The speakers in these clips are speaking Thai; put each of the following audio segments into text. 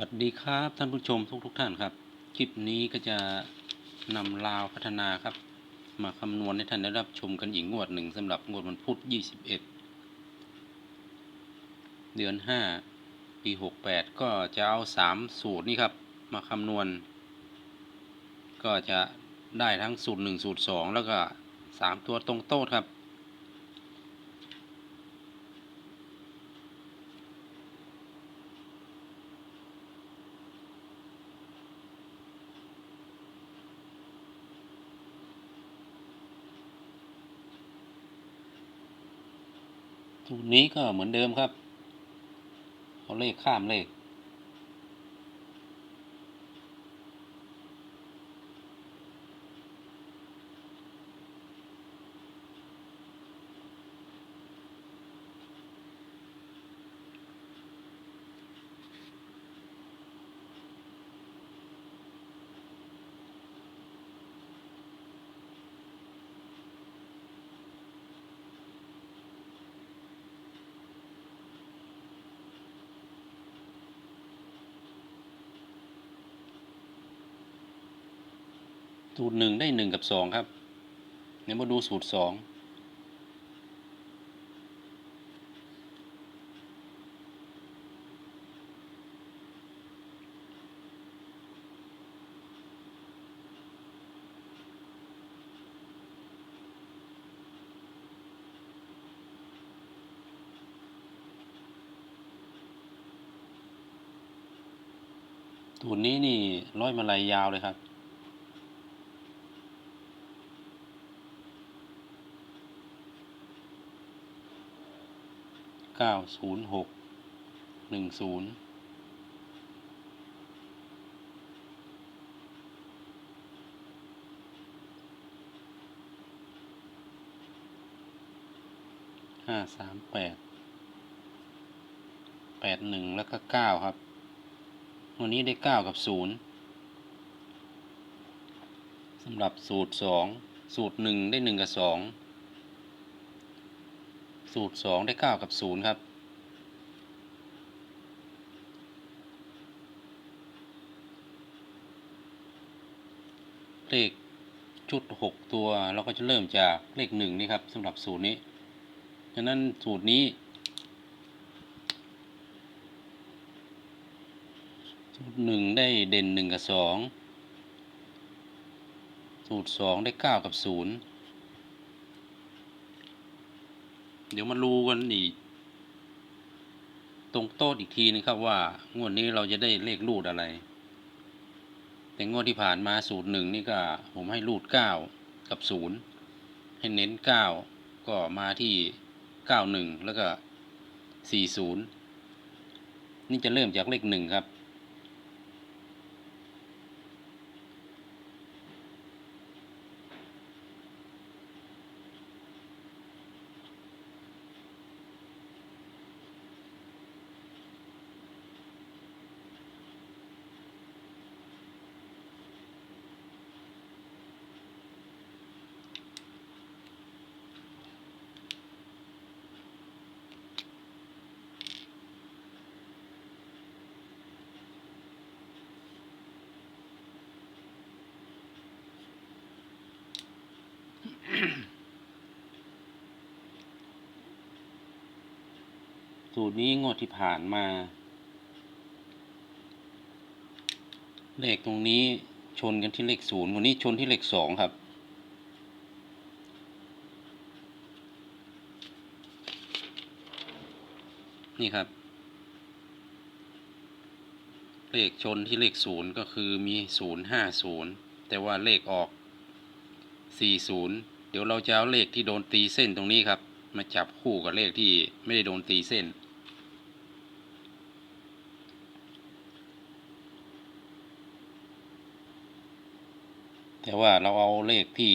วัสดีครับท่านผู้ชมทุกทุกๆท่านครับ คลิปนี้ก็จะนำลาวพัฒนาครับ มาคำนวณให้ท่านได้รับชมกันอีกงวดหนึ่งสำหรับงวดวันพุธ21 เดือน 5 ปี 68 ก็จะเอา 3 สูตรนี้ครับ มาคำนวณ ก็จะได้ทั้งสูตร 1 สูตร 2 แล้วก็ 3 ตัวตรงโต๊ดครับ ตรนี้ก็เหมือนเดิมครับ เอาเลขข้ามเลข สูตรหนึ่งได้หนึ่งกับสองครับเดี๋ยวมาดูสูตรสองสูตรนี้นี่ร้อยมาลัยยาวเลยครับ เก้าศูนย์หกหนึ่งศูนย์ห้าสามแปดแปดหนึ่งแล้วก็เก้าครับ วันนี้ได้เก้ากับศูนย์สำหรับสูตรสองสูตรหนึ่งได้หนึ่งกับสอง สูตร 2 ได้ 9 กับ 0 ครับ เลขจุด 6 ตัวเราก็จะเริ่มจากเลข 1 นี่ครับสำหรับสูตรนี้ฉะนั้นสูตรนี้ สูตร 1 ได้เด่น 1 กับ 2 สูตร 2 ได้ 9 กับ 0 เดี๋ยวมาดูกันอีก ตรงโต๊ะอีกทีนึงครับว่างวดนี้เราจะได้เลขรูดอะไร แต่งวดที่ผ่านมาสูตรหนึ่งนี่ก็ ผมให้รูดเก้ากับศูนย์ให้เน้นเก้าก็มาที่เก้าหนึ่งแล้วก็สี่ศูนย์นี่จะเริ่มจากเลขหนึ่งครับ สูตรนี้งวดที่ผ่านมา เลขตรงนี้ชนกันที่เลขศูนย์วันนี้ชนที่เลขสองครับ นี่ครับ เลขชนที่เลขศูนย์ก็คือมีศูนย์ห้าศูนย์แต่ว่าเลขออกสี่ศูนย์เดี๋ยวเราจะเอาเลขที่โดนตีเส้นตรงนี้ครับ มาจับคู่กับเลขที่ไม่ได้โดนตีเส้น แต่ว่าเราเอาเลขที่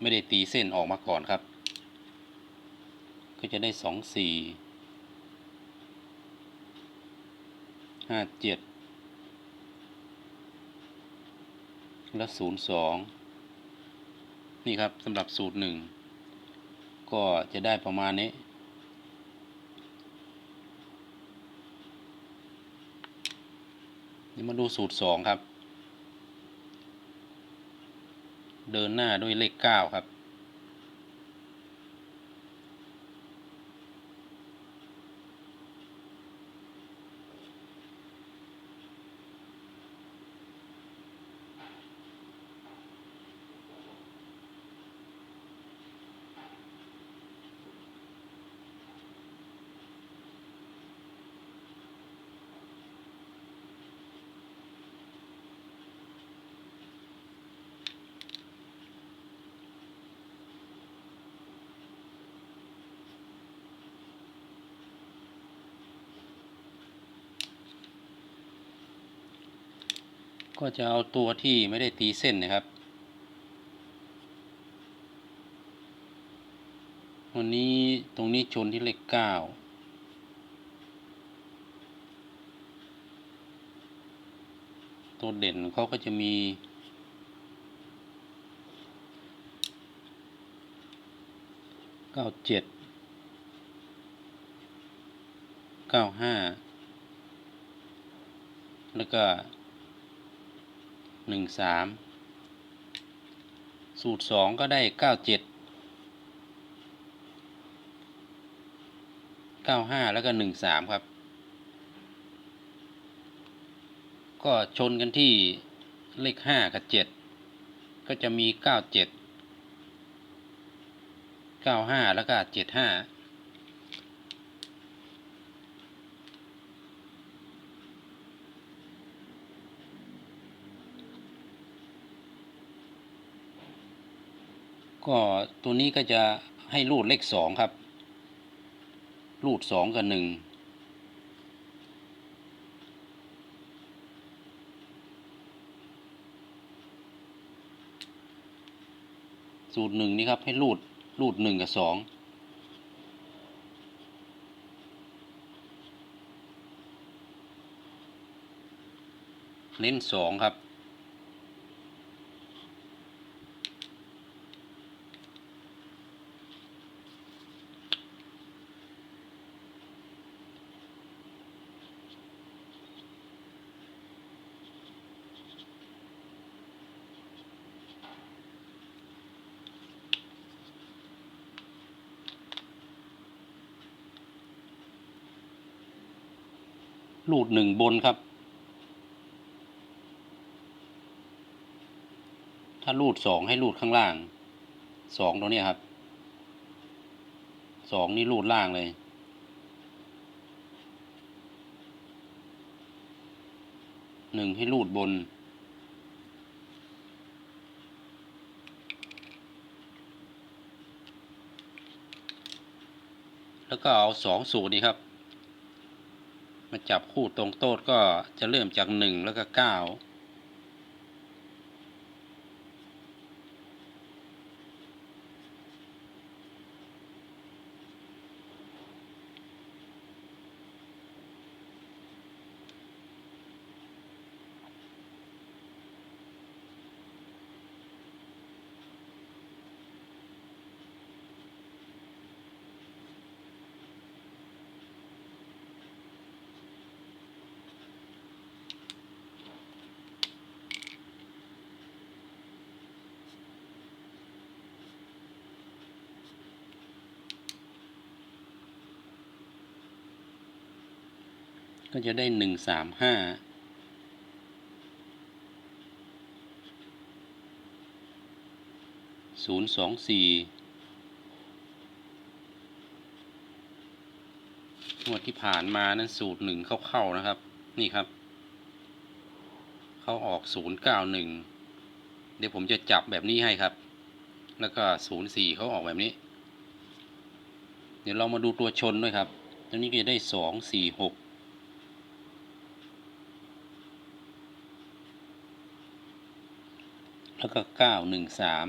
ไม่ได้ตีเส้นออกมาก่อนครับ ก็จะได้สองสี่ห้าเจ็ดและศูนย์สองนี่ครับสำหรับสูตรหนึ่งก็จะได้ประมาณนี้นี่มาดูสูตรสองครับ เดินหน้าด้วยเลขเก้าครับ ก็จะเอาตัวที่ไม่ได้ตีเส้นนะครับ วันนี้ตรงนี้ชนที่เลขเก้าตัวเด่นเขาก็จะมีเก้าเจ็ดเก้าห้าแล้วก็ หนึ่งสามสูตรสองก็ได้เก้าเจ็ดเก้าห้าแล้วก็หนึ่งสามครับ ก็ชนกันที่เลขห้ากับเจ็ดก็จะมีเก้าเจ็ดเก้าห้าแล้วก็เจ็ดห้า ก็ตัวนี้ก็จะให้รูดเลขสองครับ รูดสองกับหนึ่งสูตรหนึ่งนี่ครับ ให้รูดรูดหนึ่งกับสองเน้นสองครับ รูดหนึ่งบนครับ ถ้ารูดสองให้รูดข้างล่างสองตัวนี้ครับสองนี่รูดล่างเลย หนึ่งให้รูดบน แล้วก็เอาสองสูตรนี้ครับ มาจับคู่ตรงโต๊ดก็จะเริ่มจากหนึ่งแล้วก็เก็จะได้หนึ่งสามห้าศูนย์สองสี่งวดที่ผ่านมานั้นสูตรหนึ่งเข้าๆนะครับ นี่ครับ เขาออกศูนย์เก้าหนึ่งเดี๋ยวผมจะจับแบบนี้ให้ครับ แล้วก็ศูนย์สี่เขาออกแบบนี้ เดี๋ยวเรามาดูตัวชนด้วยครับตัวนี้ก็จะได้สองสี่หก แล้วก็เก้าหนึ่งสาม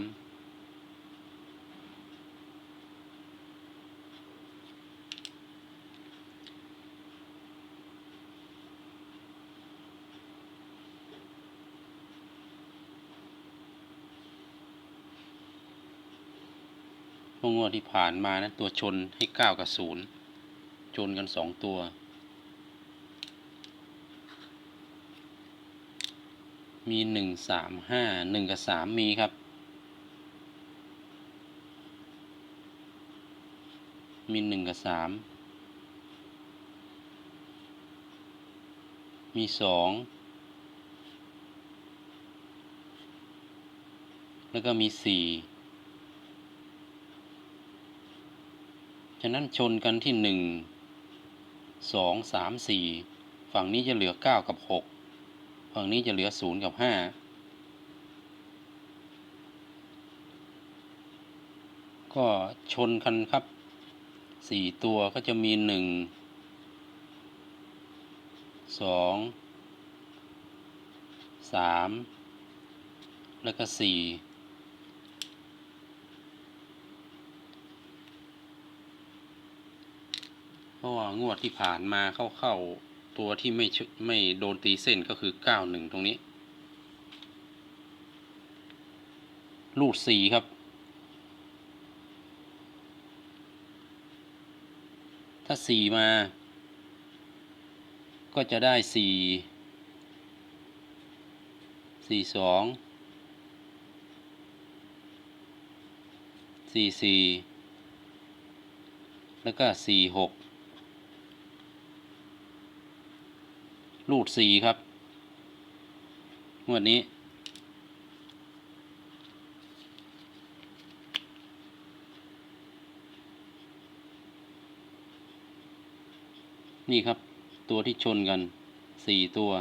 พวกงวดที่ผ่านมานะ ตัวชนให้เก้ากับศูนย์ชนกันสองตัว มีหนึ่งสามห้าหนึ่งกับสามมีครับ มีหนึ่งกับสามมีสองแล้วก็มีสี่ฉะนั้นชนกันที่หนึ่งสองสามสี่ฝั่งนี้จะเหลือเก้ากับหก ฝั่งนี้จะเหลือศูนย์กับห้าก็ชนกันครับสี่ตัวก็จะมีหนึ่งสองสามแล้วก็สี่เพราะว่างวดที่ผ่านมาเข้าเข้าๆ ตัวที่ไม่ไม่โดนตีเส้นก็คือเก้าหนึ่งตรงนี้ รูดสี่ครับ ถ้าสี่มา ก็จะได้สี่สี่สองสี่สี่แล้วก็สี่หก รูดสี่ครับ งวดนี้ นี่ครับ ตัวที่ชนกันสี่ตัว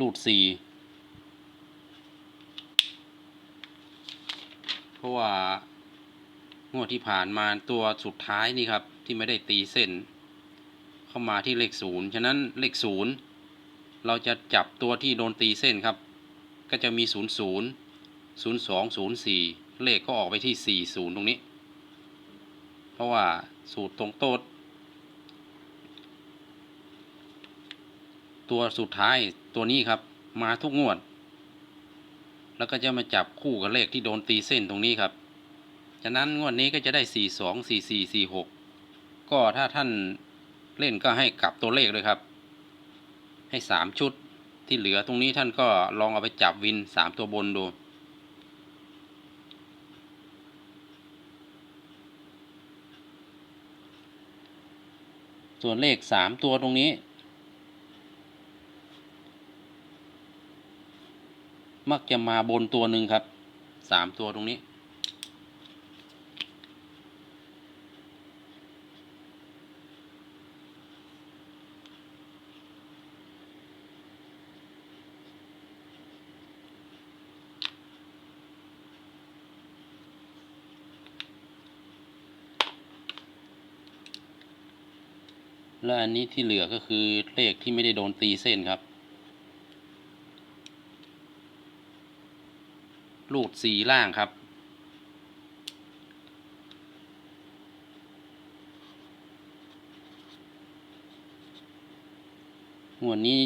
รูดสี่เพราะว่า งวดที่ผ่านมาตัวสุดท้ายนี่ครับที่ไม่ได้ตีเส้น เข้ามาที่เลขศูนย์ฉะนั้นเลขศูนย์เราจะจับตัวที่โดนตีเส้นครับ ก็จะมีศูนย์ศูนย์ศูนย์สองศูนย์สี่เลขก็ออกไปที่สี่ศูนย์ตรงนี้ เพราะว่าสูตรตรงโต๊ดตัวสุดท้ายตัวนี้ครับมาทุกงวด แล้วก็จะมาจับคู่กับเลขที่โดนตีเส้นตรงนี้ครับ ฉะนั้นงวดนี้ก็จะได้สี่สองสี่สี่สี่หกก็ถ้าท่านเล่นก็ให้กลับตัวเลขเลยครับ ให้สามชุดที่เหลือตรงนี้ท่านก็ลองเอาไปจับวินสามตัวบนดูส่วนเลขสามตัวตรงนี้ มักจะมาบนตัวหนึ่งครับสามตัวตรงนี้ และอันนี้ที่เหลือก็คือเลขที่ไม่ได้โดนตีเส้นครับ รูดสีล่างครับ งวดนี้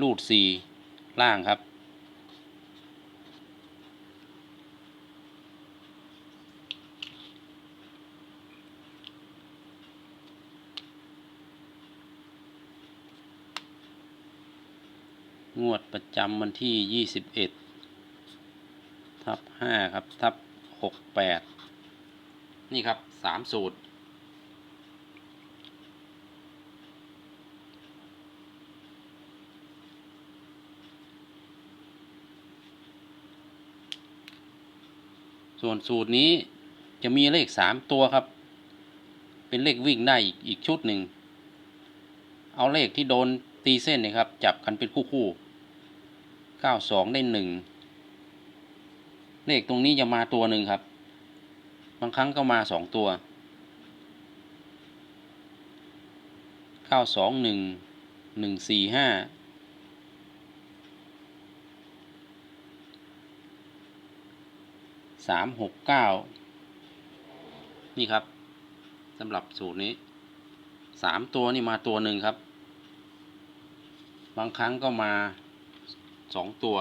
รูดสีล่างครับ งวดประจำวันที่ยี่สิบเอ็ดทับห้าครับ ทับหกแปดนี่ครับสามสูตร ส่วนสูตรนี้จะมีเลขสามตัวครับ เป็นเลขวิ่งได้อีกอีกชุดหนึ่ง เอาเลขที่โดนตีเส้นนะครับ จับกันเป็นคู่คู่ เก้าสองได้หนึ่งเลขตรงนี้จะมาตัวหนึ่งครับ บางครั้งก็มาสองตัวเก้าสองหนึ่งหนึ่งสี่ห้าสามหกเก้านี่ครับสำหรับสูตรนี้สามตัวนี่มาตัวหนึ่งครับ บางครั้งก็มา สองตัว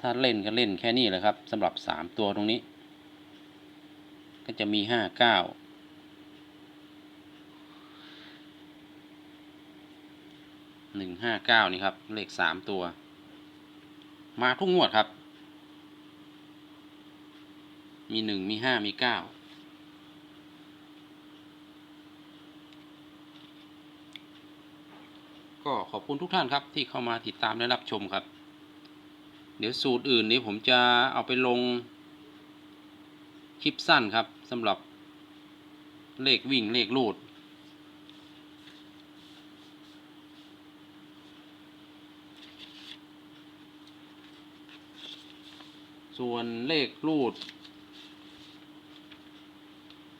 ถ้าเล่นก็เล่นแค่นี้แหละครับสำหรับสามตัวตรงนี้ ก็จะมีห้าเก้าหนึ่งห้าเก้านี่ครับ เลขสามตัว มาทุกงวดครับ มีหนึ่งมีห้ามีเก้าก็ขอบคุณทุกท่านครับที่เข้ามาติดตามและรับชมครับ เดี๋ยวสูตรอื่นนี้ผมจะเอาไปลงคลิปสั้นครับสำหรับเลขวิ่งเลขลูด ส่วนเลขรูด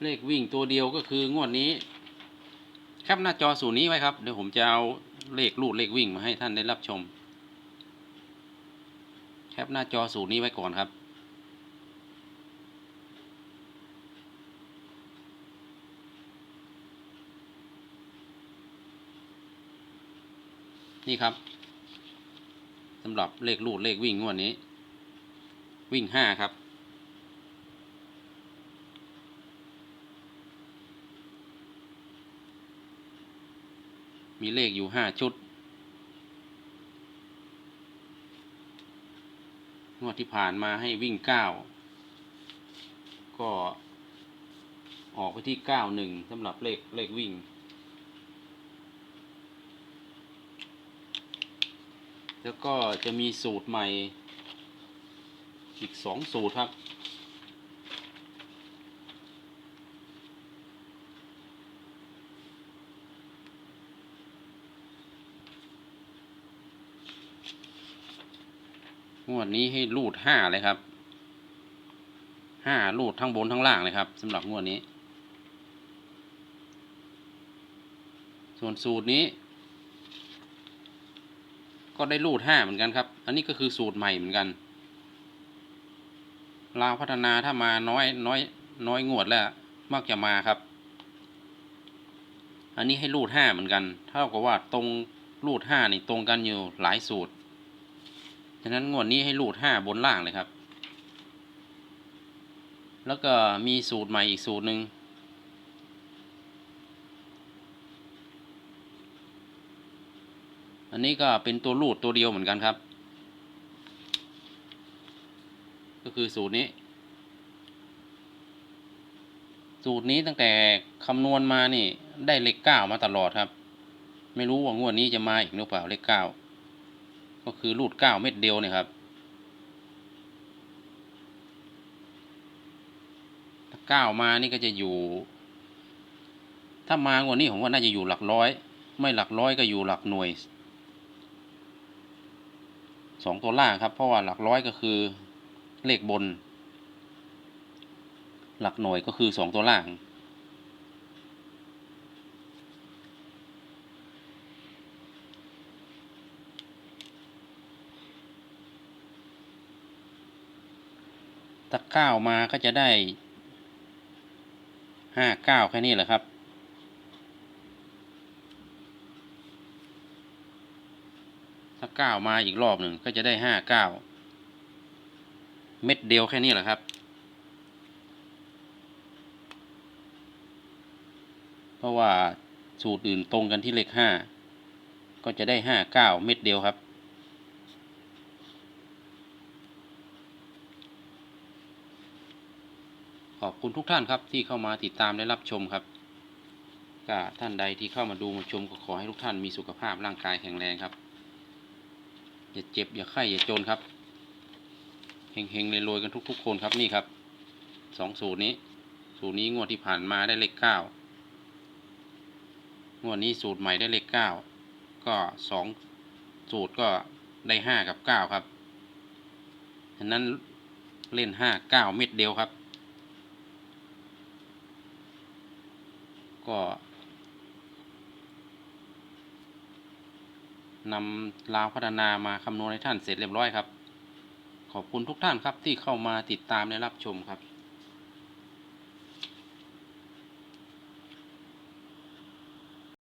เลขวิ่งตัวเดียวก็คืองวดนี้แคปหน้าจอสูตรนี้ไว้ครับ เดี๋ยวผมจะเอาเลขรูดเลขวิ่งมาให้ท่านได้รับชม แคปหน้าจอสูตรนี้ไว้ก่อนครับนี่ครับสำหรับเลขรูดเลขวิ่งงวดนี้ วิ่งห้าครับ มีเลขอยู่ห้าชุด งวดที่ผ่านมาให้วิ่งเก้าก็ออกไปที่เก้าหนึ่งสำหรับเลขเลขวิ่งแล้วก็จะมีสูตรใหม่ อีกสองสูตรครับ งวดนี้ให้รูดห้าเลยครับห้ารูดทั้งบนทั้งล่างเลยครับสำหรับงวดนี้ ส่วนสูตรนี้ ก็ได้รูดห้าเหมือนกันครับ อันนี้ก็คือสูตรใหม่เหมือนกัน ลาวพัฒนาถ้ามาน้อยน้อยน้อยงวดแล้วมักจะมาครับ อันนี้ให้รูดห้าเหมือนกัน เท่ากับว่าตรงรูดห้านี่ตรงกันอยู่หลายสูตร ฉะนั้นงวดนี้ให้รูดห้าบนล่างเลยครับ แล้วก็มีสูตรใหม่อีกสูตรหนึ่งอันนี้ก็เป็นตัวรูดตัวเดียวเหมือนกันครับ ก็คือสูตรนี้ สูตรนี้ตั้งแต่คำนวณมานี่ ได้เลขเก้ามาตลอดครับ ไม่รู้ว่างวดนี้จะมาอีกหรือเปล่าเลขเก้าก็คือรูดเก้าเม็ดเดียวเนี่ยครับเก้ามานี่ก็จะอยู่ ถ้ามางวดนี้ผมว่าน่าจะอยู่หลักร้อย ไม่หลักร้อยก็อยู่หลักหน่วยสองตัวล่างครับ เพราะว่าหลักร้อยก็คือ เลขบน หลักหน่วยก็คือสองตัวล่างถ้าเก้ามาก็จะได้ห้าเก้าแค่นี้แหละครับถ้าเก้ามาอีกรอบหนึ่งก็จะได้ห้าเก้า เม็ดเดียวแค่นี้แหละครับ เพราะว่าสูตรอื่นตรงกันที่เลขห้าก็จะได้ห้าเก้าเม็ดเดียวครับขอบคุณทุกท่านครับที่เข้ามาติดตามและรับชมครับก็ท่านใดที่เข้ามาดูมาชมก็ขอให้ทุกท่านมีสุขภาพร่างกายแข็งแรงครับ อย่าเจ็บอย่าไข้อย่าจนครับ เฮงๆเลยรวยๆกันทุก ๆ คนครับนี่ครับสองสูตรนี้ สูตรนี้งวดที่ผ่านมาได้เลขเก้างวดนี้สูตรใหม่ได้เลขเก้าก็สองสูตรก็ได้ห้ากับเก้าครับฉะนั้นเล่นห้าเก้าเม็ดเดียวครับ ก็นำลาวพัฒนามาคำนวณให้ท่านเสร็จเรียบร้อยครับ ขอบคุณทุกท่านครับที่เข้ามาติดตามและรับชมครับ